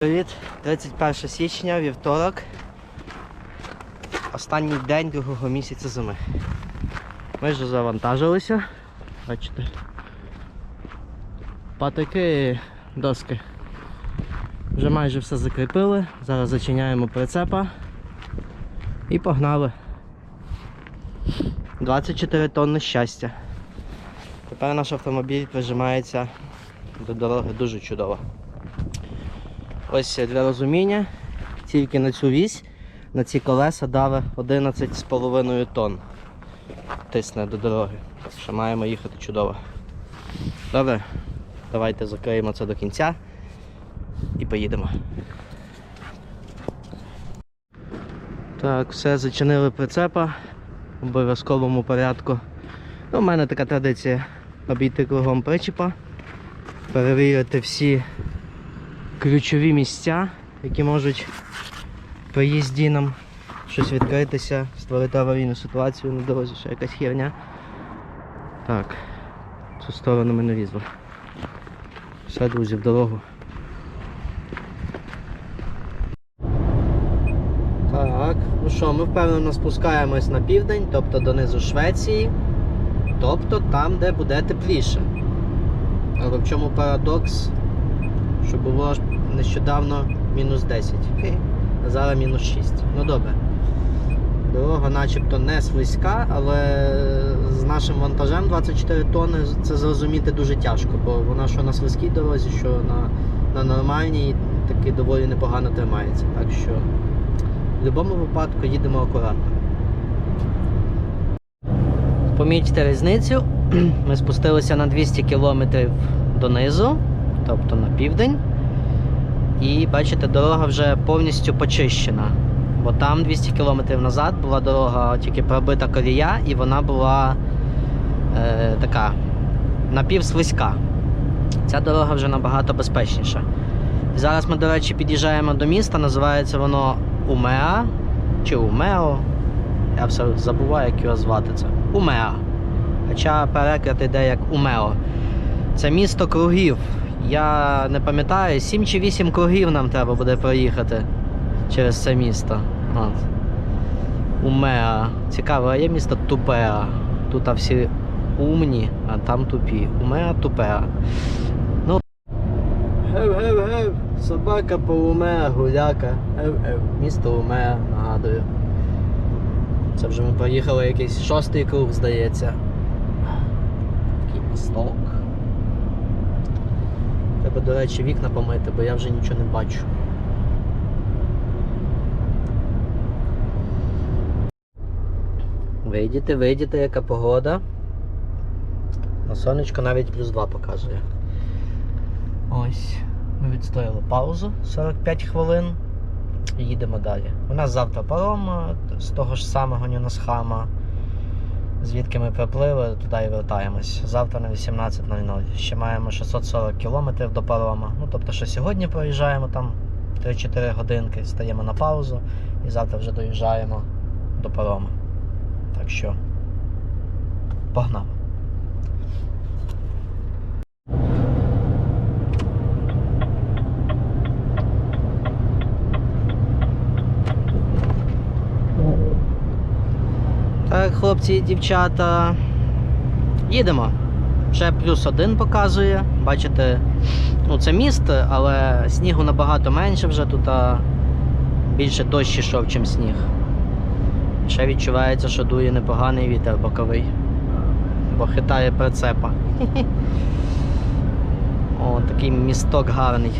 Привіт, 31 січня, вівторок. Останній день другого місяця зими. Ми вже завантажилися. Бачите. Патики, доски. Вже майже все закріпили. Зараз зачиняємо прицепа і погнали. 24 тонни щастя. Тепер наш автомобіль прижимається до дороги дуже чудово. Ось для розуміння, тільки на цю вісь, на ці колеса дали 11,5 тонн. Тисне до дороги. Що маємо їхати чудово. Добре, давайте закриємо це до кінця і поїдемо. Так, все, зачинили прицепа в обов'язковому порядку. Ну, у мене така традиція обійти кругом причіпа, перевірити всі ключові місця, які можуть при їзді нам щось відкритися, створити аварійну ситуацію на дорозі, ще якась херня. Так, цю сторону ми не лізли. Все, друзі, в дорогу. Так, ну що, ми впевнено спускаємось на південь, тобто донизу Швеції, тобто там, де буде тепліше. Але в чому парадокс? Що було нещодавно мінус 10. А зараз мінус 6. Ну добре. Дорога начебто не слизька, але з нашим вантажем 24 тонни це зрозуміти дуже тяжко, бо вона що на слизькій дорозі, що на, на нормальній таки доволі непогано тримається. Так що в будь-якому випадку їдемо акуратно. Помітьте різницю. Ми спустилися на 200 км донизу тобто на південь. І бачите, дорога вже повністю почищена. Бо там 200 км назад була дорога тільки пробита колія, і вона була е, така напівслизька. Ця дорога вже набагато безпечніша. Зараз ми, до речі, під'їжджаємо до міста, називається воно Умеа чи Умео. Я все забуваю, як його звати це. Умеа. Хоча переклад йде як Умео. Це місто кругів. Я не пам'ятаю, 7 чи 8 кругів нам треба буде проїхати через це місто. От. Умеа. Цікаво, а є місто Тупеа. Тут всі умні, а там тупі. Умеа Тупеа. Ну. Гев, гев, гев. Собака по Умеа, гуляка. Гев, гев. Місто Умеа, нагадую. Це вже ми проїхали якийсь шостий круг, здається. Такий місток. Треба, до речі, вікна помити, бо я вже нічого не бачу. Вийдіте, вийдіте, яка погода. На сонечко навіть плюс 2 показує. Ось. Ми відстояли паузу 45 хвилин. І їдемо далі. У нас завтра паром з того ж самого Нюнасхама. Звідки ми припливли, туди і вертаємось. Завтра на 18.00. Ще маємо 640 кілометрів до парома. Ну, тобто, що сьогодні проїжджаємо там 3-4 годинки, стаємо на паузу і завтра вже доїжджаємо до парома. Так що погнали. Так, хлопці і дівчата. Їдемо. Ще плюс один показує. Бачите, ну це міст, але снігу набагато менше вже тут а більше дощ ішов, чим сніг. Ще відчувається, що дує непоганий вітер боковий. Бо хитає прицепа. О, такий місток гарний.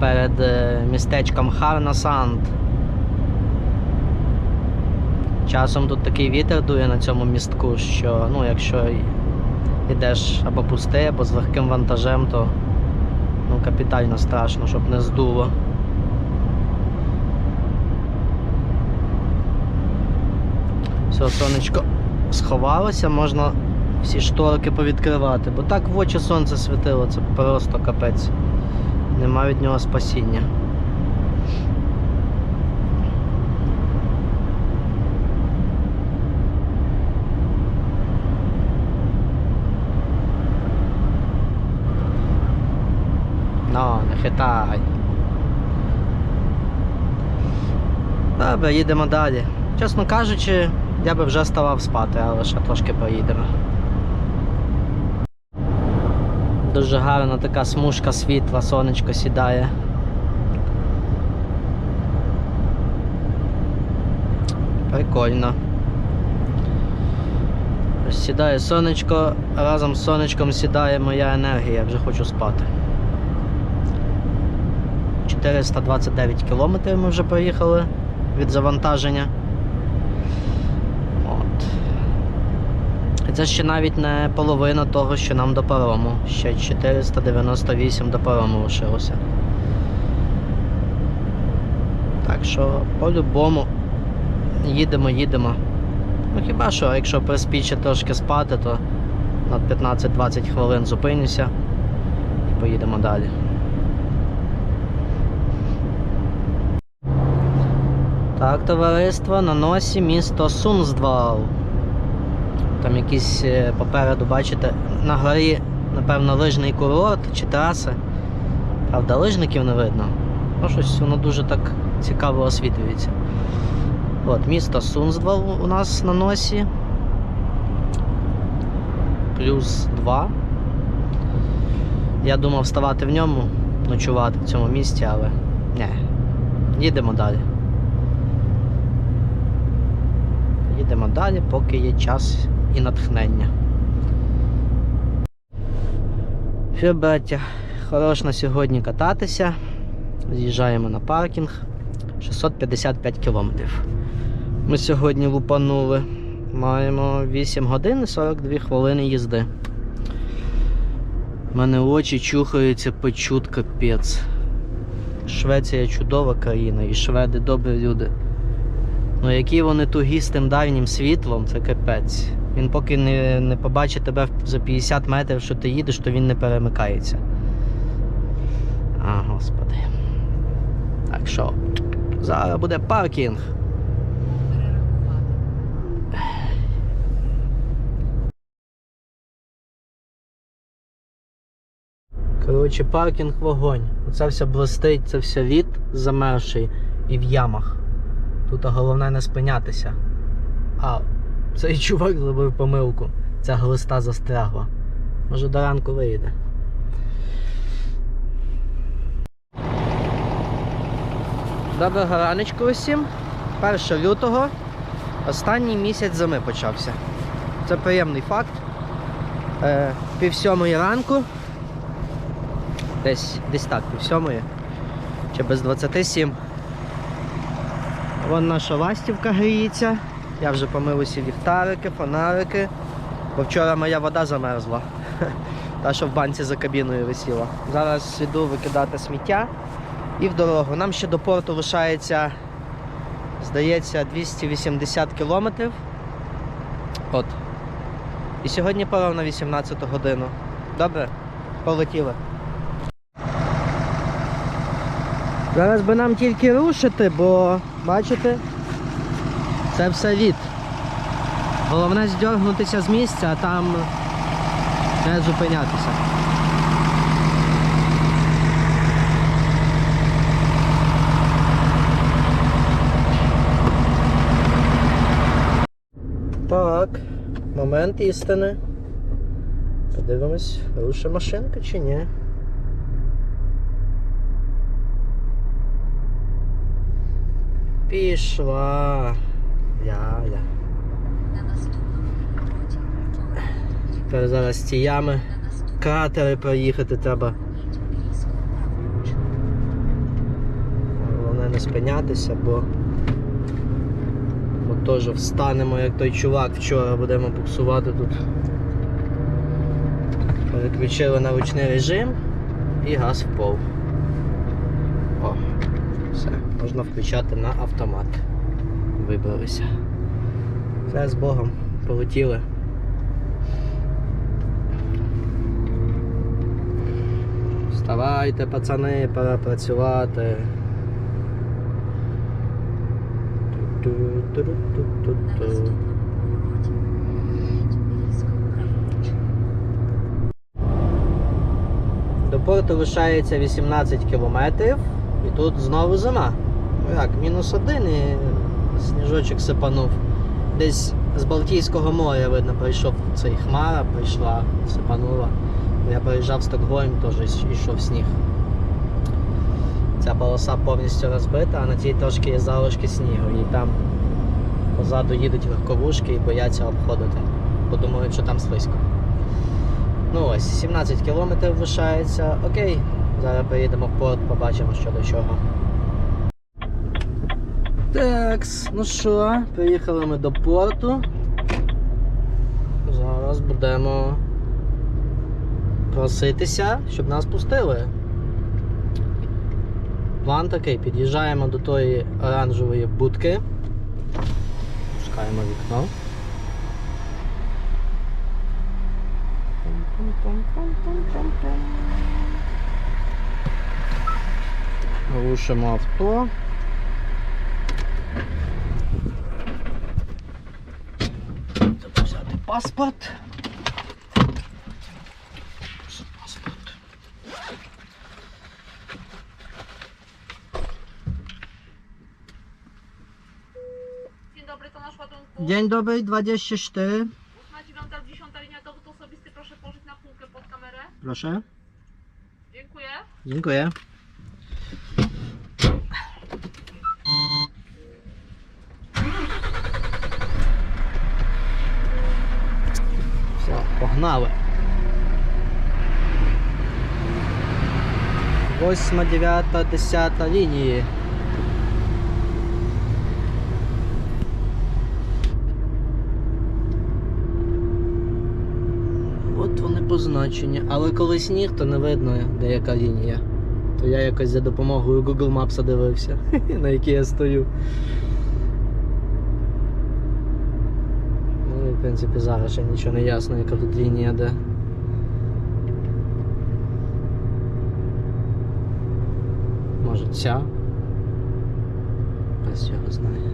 Перед е, містечком Харнасанд. Часом тут такий вітер дує на цьому містку, що ну, якщо йдеш або пустий, або з легким вантажем, то ну, капітально страшно, щоб не здуло. Все, сонечко сховалося, можна всі шторки повідкривати, бо так в очі сонце світило, це просто капець. Нема від нього спасіння. Ну, нехай Хитай. Добре, їдемо далі. Чесно кажучи, я би вже ставав спати, але ще трошки поїдемо. Дуже гарна така смужка світла, сонечко сідає. Прикольно. Сідає сонечко, разом з сонечком сідає моя енергія, я вже хочу спати. 429 кілометрів ми вже проїхали від завантаження. От. Це ще навіть не половина того, що нам до парому. Ще 498 до парому лишилося. Так що по-любому їдемо, їдемо. Ну хіба що, якщо приспіче трошки спати, то на 15-20 хвилин зупинюся і поїдемо далі. Так, товариство, на носі місто Сунздвал. Там якісь е, попереду, бачите, на горі, напевно, лижний курорт чи траси. Правда, лижників не видно. Ну, щось воно дуже так цікаво освітлюється. От, місто Сунздвал у нас на носі. Плюс 2. Я думав вставати в ньому, ночувати в цьому місті, але ні. Їдемо далі. Їдемо далі, поки є час і натхнення. Браття, хорош на сьогодні кататися. З'їжджаємо на паркінг. 655 кілометрів. Ми сьогодні лупанули. Маємо 8 годин і 42 хвилини їзди. У мене очі чухаються печуть капець. Швеція чудова країна і шведи добрі люди. Ну які вони тугі з тим дальнім світлом, це капець. Він поки не, не побачить тебе за 50 метрів, що ти їдеш, то він не перемикається. А, господи. Так що, зараз буде паркінг. Коротше, паркінг вогонь. Оце все блистить, це все від замерший і в ямах. Тут головне не спинятися. А, цей чувак зробив помилку. Ця глиста застрягла. Може до ранку виїде. Доброго раночку усім. 1 лютого. Останній місяць зими почався. Це приємний факт. Е, пів сьомої ранку. Десь, десь так, пів сьомої. Чи без 27. Вон наша ластівка гріється. Я вже помив усі ліхтарики, фонарики. Бо вчора моя вода замерзла. Та, що в банці за кабіною висіла. Зараз йду викидати сміття і в дорогу. Нам ще до порту лишається, здається, 280 кілометрів. От. І сьогодні пора на 18 годину. Добре? Полетіли. Зараз би нам тільки рушити, бо бачите, це все від. Головне здергнутися з місця, а там не зупинятися. Так, момент істини. Подивимось, руша машинка чи ні. Пішла. Я, я. На наступному повороті Тепер зараз ці ями, кратери проїхати треба. Головне не спинятися, бо ми теж встанемо, як той чувак вчора будемо буксувати тут. Переключили на ручний режим і газ в пол. О, все, можна включати на автомат. Вибралися. Все з Богом, полетіли. Вставайте, пацани, пора працювати. До порту лишається 18 кілометрів, і тут знову зима. Як, мінус один і сніжочок сипанув. Десь з Балтійського моря, видно, прийшов цей хмара, прийшла, сипанула. Я проїжджав Стокгольм, теж йшов сніг. Ця полоса повністю розбита, а на тій трошки є залишки снігу. І там позаду їдуть легковушки і бояться обходити, бо думають, що там слизько. Ну ось, 17 кілометрів лишається. Окей, зараз поїдемо в порт, побачимо, що до чого. Такс, ну що, приїхали ми до порту. Зараз будемо проситися, щоб нас пустили. План такий, під'їжджаємо до тої оранжевої будки. Пускаємо вікно. Рушимо авто. паспорт. Паспорт. Dzień dobry, to nasz ładunku. Dzień dobry, 24. 8, 9, 10 linia dowód osobisty proszę położyć na półkę pod kamerę. Proszę. Dziękuję. Dziękuję. Погнали. Восьма, дев'ята, десята лінії. От вони позначені. Але коли сніг, то не видно, де яка лінія. То я якось за допомогою Google Maps дивився, на якій я стою. Ну і в принципі зараз ще нічого не ясно, яка тут лінія де. Може ця? Без його знає.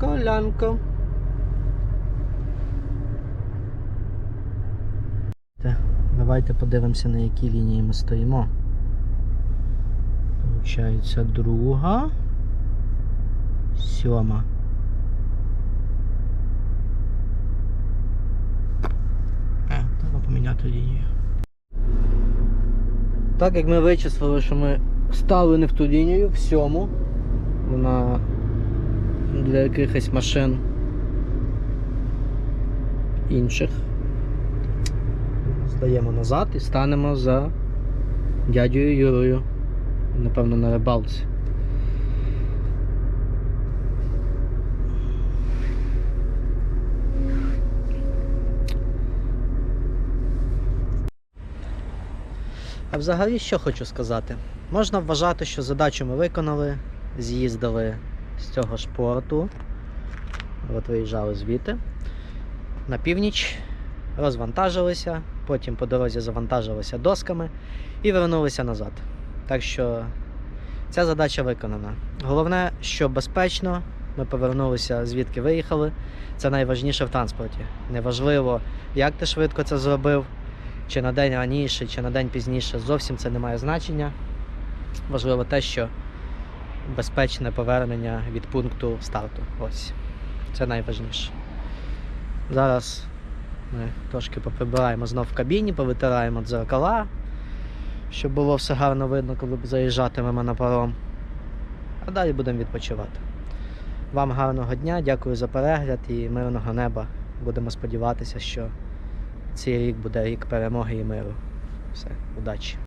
Колянко. Те, Давайте подивимося, на якій лінії ми стоїмо. Получається друга. Сьома. Е, треба поміняти лінію. Так як ми вичислили, що ми стали не в ту лінію, в сьому. Вона для якихось машин інших. Здаємо назад і станемо за дядею Юрою. Напевно, на рибалці. А взагалі, що хочу сказати? Можна вважати, що задачу ми виконали, з'їздили з цього ж порту. От виїжджали звідти. На північ розвантажилися, потім по дорозі завантажилися досками і вернулися назад. Так що ця задача виконана. Головне, що безпечно, ми повернулися звідки виїхали. Це найважніше в транспорті. Неважливо, як ти швидко це зробив, чи на день раніше, чи на день пізніше. Зовсім це не має значення. Важливо те, що безпечне повернення від пункту старту. Ось. Це найважніше. Зараз ми трошки поприбираємо знов в кабіні, повитираємо дзеркала, щоб було все гарно видно, коли заїжджатимемо на паром. А далі будемо відпочивати. Вам гарного дня, дякую за перегляд і мирного неба. Будемо сподіватися, що цей рік буде рік перемоги і миру. Все, удачі!